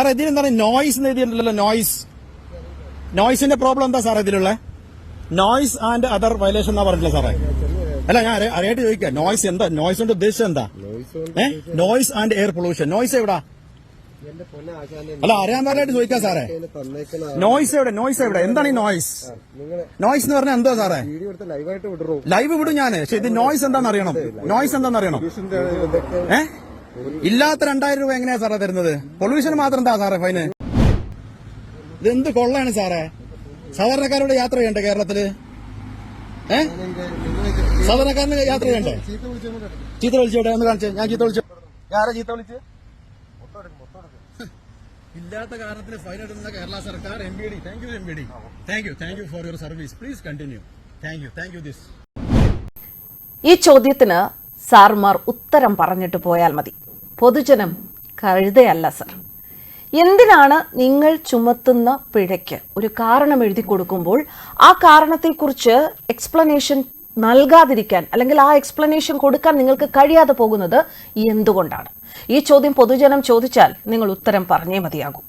സാറേ ഇതിനെന്താണ് നോയിസ് എന്ന് എഴുതിയിട്ടുണ്ടല്ലോ നോയിസ് നോയിസിന്റെ പ്രോബ്ലം എന്താ സാറേ ഇതിലുള്ള? നോയിസ് ആൻഡ് അതർ വയലേഷൻ എന്നാ പറഞ്ഞില്ല സാറേ? അല്ല ഞാൻ അറിയ- അറിയായിട്ട് ചോദിക്കാം. നോയിസ് എന്താ? നോയിസ് കൊണ്ട് ഉദ്ദേശിച്ചത് എന്താ? Noise noise and air pollution noise എവിടാ? അല്ല അറിയാൻ പാടില്ലായിട്ട് ചോദിക്കാം സാറേ. നോയിസ് എവിടെ? നോയിസ് എവിടെ? എന്താണ് ഈ നോയിസ് നോയിസ് എന്ന് പറഞ്ഞാൽ എന്താ സാറേ? ലൈവ് വിടും ഞാൻ പക്ഷെ ഇത് നോയിസ് എന്താണെന്ന് അറിയണം. നോയിസ് എന്താണെന്ന് അറിയണം. എന്തൊക്കെ ഏ? ഇല്ലാത്ത രണ്ടായിരം രൂപ എങ്ങനെയാ സാറേ തരുന്നത്? പൊല്യൂഷൻ മാത്രം എന്താ സാറേ ഫൈന് ഇതെന്ത് കൊള്ളാണ് സാറേ? സാധാരണക്കാരോട് യാത്ര ചെയ്യണ്ടേ കേരളത്തിൽ? ഏ? സാധാരണക്കാരന് യാത്ര ചെയ്യണ്ടേ? ചീത്ത വിളിച്ചോട്ടെ ഒന്ന് കാണിച്ചേ. ഞാൻ ചീത്ത വിളിച്ചു ആരാ ചീത്ത വിളിച്ച്? ഇല്ലാത്ത കാരണത്തിന് ഫൈൻ എടുക്കുന്ന കേരള സർക്കാർ M B D thank you M B D thank you thank you for your service please continue thank you thank you this ഈ ചോദ്യത്തിന് സാർമാർ ഉത്തരം പറഞ്ഞിട്ട് പോയാൽ മതി. പൊതുജനം കഴുതയല്ല സർ. എന്തിനാണ് നിങ്ങൾ ചുമത്തുന്ന പിഴയ്ക്ക്? ഒരു കാരണം എഴുതി കൊടുക്കുമ്പോൾ ആ കാരണത്തെക്കുറിച്ച് എക്സ്പ്ലനേഷൻ നൽകാതിരിക്കാൻ അല്ലെങ്കിൽ ആ എക്സ്പ്ലനേഷൻ കൊടുക്കാൻ നിങ്ങൾക്ക് കഴിയാതെ പോകുന്നത് എന്തുകൊണ്ടാണ്? ഈ ചോദ്യം പൊതുജനം ചോദിച്ചാൽ നിങ്ങൾ ഉത്തരം പറഞ്ഞേ മതിയാകൂ.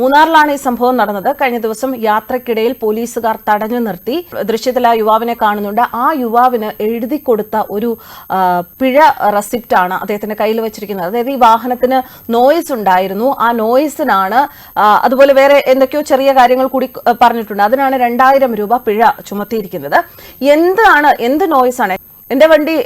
മൂന്നാറിലാണ് ഈ സംഭവം നടന്നത്. കഴിഞ്ഞ ദിവസം യാത്രക്കിടയിൽ പോലീസുകാർ തടഞ്ഞു നിർത്തി. ദൃശ്യത്തിൽ ആ യുവാവിനെ കാണുന്നുണ്ട്. ആ യുവാവിന് എഴുതി കൊടുത്ത ഒരു പിഴ റെസിപ്റ്റ് ആണ് അദ്ദേഹത്തിന്റെ കയ്യിൽ വെച്ചിരിക്കുന്നത്. അതായത് ഈ വാഹനത്തിന് നോയിസ് ഉണ്ടായിരുന്നു. ആ നോയിസിനാണ് അതുപോലെ വേറെ എന്തൊക്കെയോ ചെറിയ കാര്യങ്ങൾ കൂടി പറഞ്ഞിട്ടുണ്ട്. അതിനാണ് രണ്ടായിരം രൂപ പിഴ ചുമത്തിയിരിക്കുന്നത്. എന്താണ് എന്ത് നോയ്സ് എന്റെ വണ്ടി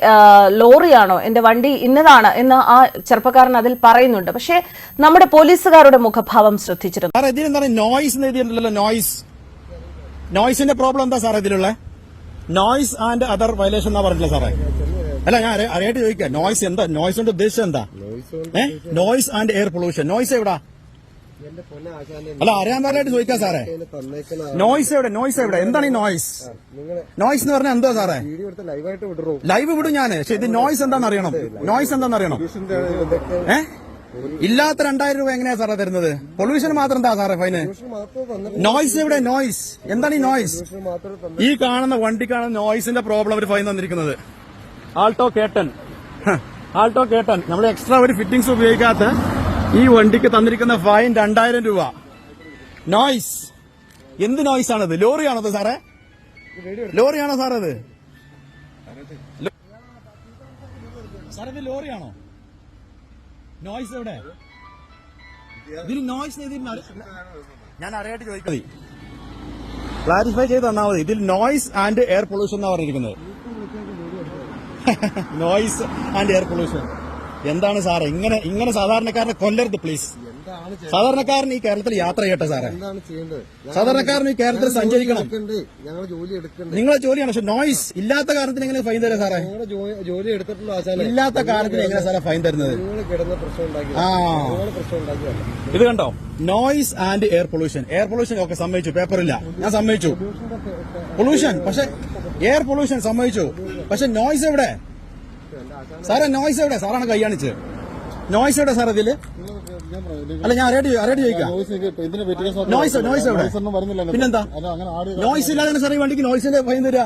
ലോറിയാണോ? എന്റെ വണ്ടി ഇന്നതാണ് എന്ന് ആ ചെറുപ്പക്കാരൻ അതിൽ പറയുന്നുണ്ട്. പക്ഷേ നമ്മുടെ പോലീസുകാരുടെ മുഖഭാവം ശ്രദ്ധിച്ചിരുന്നു. നോയിസ് നോയ്സ് എന്ന് എഴുതിയിട്ടുണ്ടല്ലോ നോയ്സ് നോയ്സിന്റെ പ്രോബ്ലം എന്താ സാറേ ഇതിലുള്ള? നോയിസ് ആൻഡ് അതർ വയലേഷൻ എന്നാ പറഞ്ഞില്ല സാറേ. അല്ല ഞാൻ അറിയ- അറിയായിട്ട് ചോദിക്കാം. നോയിസ് എന്താ? നോയ്സ് കൊണ്ട് ഉദ്ദേശിച്ചത് എന്താ? Noise noise and air pollution noise എവിടാ? അല്ല അറിയാൻ പാടില്ലായിട്ട് ചോദിക്കാം സാറേ. നോയ്സ് എവിടെ? നോയ്സ് എവിടെ? എന്താണ് ഈ നോയ്സ് നിങ്ങളെ നോയ്സ് എന്ന് പറഞ്ഞാൽ എന്തോ സാറേ? വീഡിയോ എടുത്ത് ലൈവായിട്ട് വിടറോ? ലൈവ് വിടും ഞാൻ പക്ഷെ ഇത് നോയ്സ് എന്താണെന്ന് അറിയണം. നോയ്സ് എന്താണെന്ന് അറിയണം? ഏ? ഇല്ലാത്ത രണ്ടായിരം രൂപ എങ്ങനെയാ സാറേ തരുന്നത്? പൊല്യൂഷൻ മാത്രം എന്താ സാറേ ഫൈന് നോയ്സ് എവിടെ? നോയ്സ് എന്താണ് ഈ നോയ്സ് ഈ കാണുന്ന വണ്ടി കാണുന്ന വണ്ടിക്കാണ് നോയ്സിന്റെ പ്രോബ്ലം ഒരു ഫൈൻ തന്നിരിക്കുന്നത് Alto K ten Alto K ten നമ്മൾ എക്സ്ട്രാ ഒരു ഫിറ്റിംഗ്സ് ഉപയോഗിക്കാത്ത ഈ വണ്ടിക്ക് തന്നിരിക്കുന്ന ഫൈൻ രണ്ടായിരം രൂപ. നോയ്സ് എന്ത് നോയ്സ് ആണത്? ലോറിയാണത് സാറേ? ലോറിയാണോ സാറേ അത് സാറേ ലോറിയാണോ? നോയ്സ് എവിടെ? ഇതിൽ ഞാൻ അറിയായിട്ട് ചോദിക്കുന്നത് ക്ലാരിഫൈ ചെയ്ത് തന്നാൽ മതി. ഇതിൽ നോയ്സ് ആൻഡ് എയർ പൊല്യൂഷൻ എന്നാ പറഞ്ഞിരിക്കുന്നത്. നോയ്സ് ആൻഡ് എയർ പൊല്യൂഷൻ എന്താണ് സാറേ? ഇങ്ങനെ ഇങ്ങനെ സാധാരണക്കാരനെ കൊല്ലരുത് പ്ലീസ് എന്താണ് സാധാരണക്കാരൻ ഈ കേരളത്തിൽ യാത്ര ചെയ്യട്ടെ സാറേ. സാധാരണക്കാരൻ ഈ കേരളത്തിൽ സഞ്ചരിക്കണം. നിങ്ങളെ ജോലിയാണ് പക്ഷെ നോയിസ് ഇല്ലാത്ത കാരണത്തിന് എങ്ങനെ ഫൈൻ തരാം സാറേ? ജോലി എടുത്തിട്ടുള്ള ഇല്ലാത്ത കാരണത്തിന് എങ്ങനെ സാറേ ഫൈൻ തരുന്നത്? കിടന്ന പ്രശ്നം ഉണ്ടാക്കി. ആ. നിങ്ങൾ പ്രശ്നം ഉണ്ടാക്കിയല്ല ഇത് കണ്ടോ? Noise and air pollution air pollution ഒക്കെ സമ്മതിച്ചു. പേപ്പറില്ല ഞാൻ സമ്മതിച്ചു. പൊല്യൂഷൻ പക്ഷെ എയർ പൊല്യൂഷൻ സമ്മതിച്ചു. പക്ഷെ നോയിസ് എവിടെ? സാറേ നോയ്സ് എവിടെ? സാറാണ് കൈയാണിച്ച് നോയ്സ് എവിടെ സാർ ഇതിൽ? അല്ല ഞാൻ അറിയാട്ട് ചോദിക്കാം. നോയ്സ് ഇല്ലാതെ സാറേ ഈ വണ്ടിക്ക് നോയ്സിന്റെ ഭയം തരാ.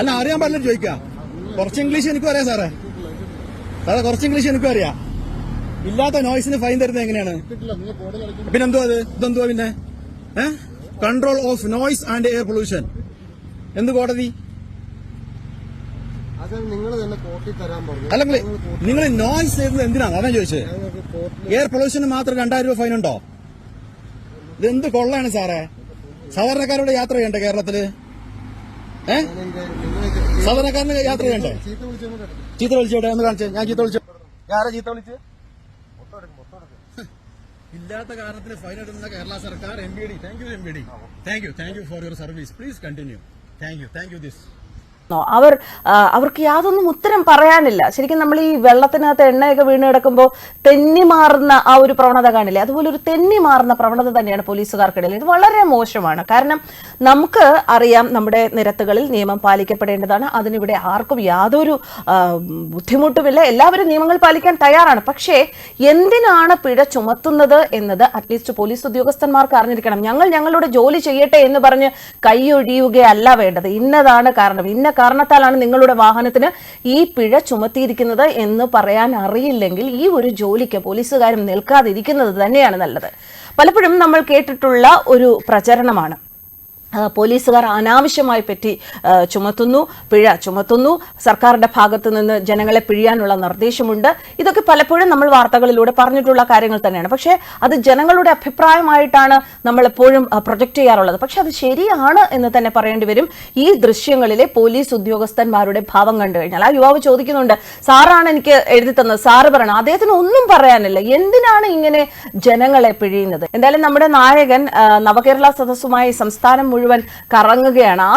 അല്ല അറിയാൻ പാടില്ല ചോദിക്കാം. കുറച്ച് ഇംഗ്ലീഷ് എനിക്കും അറിയാം സാറേ. സാറേ കുറച്ച് ഇംഗ്ലീഷ് എനിക്കും അറിയാം. ഇല്ലാത്ത നോയ്സിന് ഫൈൻ തരുന്നത് എങ്ങനെയാണ്? പിന്നെന്തോ അത്? ഇതെന്തോ പിന്നെ? Control of noise and air pollution എന്ത് കോടതി ആശാൻ നിങ്ങൾ തന്നെ കോർട്ടിൽ തരാൻ പറഞ്ഞു അല്ലെങ്കിൽ നിങ്ങൾ നോയ്സ് ചെയ്തത് എന്തിനാണ്? അതാണ് ചോദിച്ചത് എയർ പൊല്യൂഷന് മാത്രം രണ്ടായിരം രൂപ ഫൈൻ ഉണ്ടോ? ഇതെന്ത് കൊള്ളാണ് സാറേ? സാധാരണക്കാരോട് യാത്ര ചെയ്യണ്ടേ കേരളത്തിൽ? ഏ? സാധാരണക്കാരന് യാത്ര ചെയ്യണ്ടേ? ചീത്ത വിളിച്ചോട്ടെ ഒന്ന് കാണിച്ചേ. ഞാൻ ചീത്ത വിളിച്ചു. ആരാ ചീത്ത വിളിച്ച്? ഇല്ലാത്ത കാരണത്തിന് ഫൈൻ എടുക്കുന്ന കേരള സർക്കാർ M B D thank you M B D thank you thank you for your service please continue thank you thank you this. അവർ അവർക്ക് യാതൊന്നും ഉത്തരം പറയാനില്ല. ശരിക്കും നമ്മൾ ഈ വെള്ളത്തിനകത്ത് എണ്ണയൊക്കെ വീണ് കിടക്കുമ്പോൾ തെന്നി മാറുന്ന ആ ഒരു പ്രവണത കാണില്ലേ? അതുപോലെ ഒരു തെന്നി മാറുന്ന പ്രവണത തന്നെയാണ് പോലീസുകാർക്കിടയിൽ. ഇത് വളരെ മോശമാണ്. കാരണം നമുക്ക് അറിയാം നമ്മുടെ നിരത്തുകളിൽ നിയമം പാലിക്കപ്പെടേണ്ടതാണ്. അതിനിവിടെ ആർക്കും യാതൊരു ബുദ്ധിമുട്ടുമില്ല. എല്ലാവരും നിയമങ്ങൾ പാലിക്കാൻ തയ്യാറാണ്. പക്ഷേ എന്തിനാണ് പിഴ ചുമത്തുന്നത് എന്നത് അറ്റ്ലീസ്റ്റ് പോലീസ് ഉദ്യോഗസ്ഥന്മാർക്ക് അറിഞ്ഞിരിക്കണം. ഞങ്ങൾ ഞങ്ങളുടെ ജോലി ചെയ്യട്ടെ എന്ന് പറഞ്ഞ് കൈയൊഴിയുകയല്ല വേണ്ടത്. ഇന്നതാണ് കാരണം. ഇന്ന കാരണത്താലാണ് നിങ്ങളുടെ വാഹനത്തിന് ഈ പിഴ ചുമത്തിയിരിക്കുന്നത് എന്ന് പറയാൻ അറിയില്ലെങ്കിൽ ഈ ഒരു ജോലിക്ക് പോലീസുകാരും നിൽക്കാതിരിക്കുന്നത് തന്നെയാണ് നല്ലത്. പലപ്പോഴും നമ്മൾ കേട്ടിട്ടുള്ള ഒരു പ്രചരണമാണ്. പോലീസുകാർ അനാവശ്യമായി പറ്റി ചുമത്തുന്നു പിഴ ചുമത്തുന്നു. സർക്കാരിന്റെ ഭാഗത്ത് നിന്ന് ജനങ്ങളെ പിഴിയാനുള്ള നിർദ്ദേശമുണ്ട്. ഇതൊക്കെ പലപ്പോഴും നമ്മൾ വാർത്തകളിലൂടെ പറഞ്ഞിട്ടുള്ള കാര്യങ്ങൾ തന്നെയാണ്. പക്ഷേ അത് ജനങ്ങളുടെ അഭിപ്രായമായിട്ടാണ് നമ്മൾ എപ്പോഴും പ്രൊജക്ട് ചെയ്യാറുള്ളത്. പക്ഷെ അത് ശരിയാണ് എന്ന് തന്നെ പറയേണ്ടി വരും. ഈ ദൃശ്യങ്ങളിലെ പോലീസ് ഉദ്യോഗസ്ഥന്മാരുടെ ഭാവം കണ്ടു കഴിഞ്ഞാൽ. ആ യുവാവ് ചോദിക്കുന്നുണ്ട് സാറാണ് എനിക്ക് എഴുതി തന്നത്. സാറ് പറയണം. അദ്ദേഹത്തിന് ഒന്നും പറയാനില്ല. എന്തിനാണ് ഇങ്ങനെ ജനങ്ങളെ പിഴിയുന്നത്? എന്തായാലും നമ്മുടെ നായകൻ നവകേരള സദസ്സുമായി സംസ്ഥാനം മുഴുവൻ കറങ്ങുകയാണ്.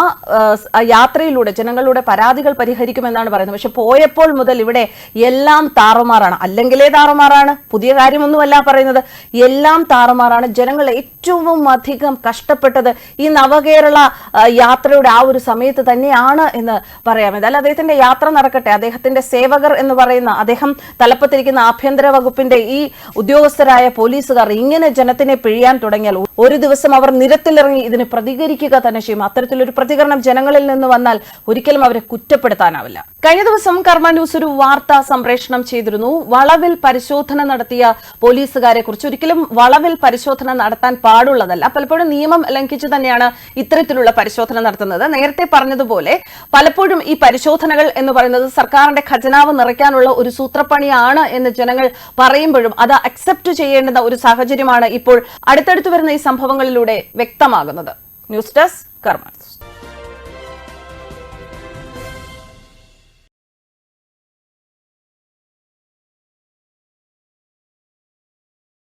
ആ യാത്രയിലൂടെ ജനങ്ങളുടെ പരാതികൾ പരിഹരിക്കുമെന്നാണ് പറയുന്നത്. പക്ഷെ പോയപ്പോൾ മുതൽ ഇവിടെ എല്ലാം താറുമാറാണ്. അല്ലെങ്കിലേ താറുമാറാണ്. പുതിയ കാര്യമൊന്നുമല്ല പറയുന്നത്. എല്ലാം താറുമാറാണ്. ജനങ്ങൾ ഏറ്റവും അധികം കഷ്ടപ്പെട്ടത് ഈ നവകേരള യാത്രയുടെ ആ ഒരു സമയത്ത് തന്നെയാണ് എന്ന് പറയാം. എന്തായാലും അദ്ദേഹത്തിന്റെ യാത്ര നടക്കട്ടെ. അദ്ദേഹത്തിന്റെ സേവകർ എന്ന് പറയുന്ന അദ്ദേഹം തലപ്പത്തിരിക്കുന്ന ആഭ്യന്തര വകുപ്പിന്റെ ഈ ഉദ്യോഗസ്ഥരായ പോലീസുകാർ ഇങ്ങനെ ജനത്തിനെ പിഴിയാൻ തുടങ്ങിയാൽ ഒരു ദിവസം അവർ നിരത്തിലിറങ്ങി ഇതിന് പ്രതികരിക്കുക തന്നെ ചെയ്യും. അത്തരത്തിലൊരു പ്രതികരണം ജനങ്ങളിൽ നിന്ന് വന്നാൽ ഒരിക്കലും അവരെ കുറ്റപ്പെടുത്താനാവില്ല. കഴിഞ്ഞ ദിവസം കർമ്മ ന്യൂസ് ഒരു വാർത്ത സംപ്രേഷണം ചെയ്തിരുന്നു. വളവിൽ പരിശോധന നടത്തിയ പോലീസുകാരെ കുറിച്ച് ഒരിക്കലും വളവിൽ പരിശോധന നടത്താൻ പാടുള്ളതല്ല. പലപ്പോഴും നിയമം ലംഘിച്ച് തന്നെയാണ് ഇത്തരത്തിലുള്ള പരിശോധന നടത്തുന്നത്. നേരത്തെ പറഞ്ഞതുപോലെ പലപ്പോഴും ഈ പരിശോധനകൾ എന്ന് പറയുന്നത് സർക്കാരിന്റെ ഖജനാവ് നിറയ്ക്കാനുള്ള ഒരു സൂത്രപ്പണിയാണ് എന്ന് ജനങ്ങൾ പറയുമ്പോഴും അത് അക്സെപ്റ്റ് ചെയ്യേണ്ടുന്ന ഒരു സാഹചര്യമാണ് ഇപ്പോൾ അടുത്തടുത്ത് വരുന്ന ഈ സംഭവങ്ങളിലൂടെ വ്യക്തമാകുന്നത്. ന്യൂസ് ഡെസ്ക് കർമ്മ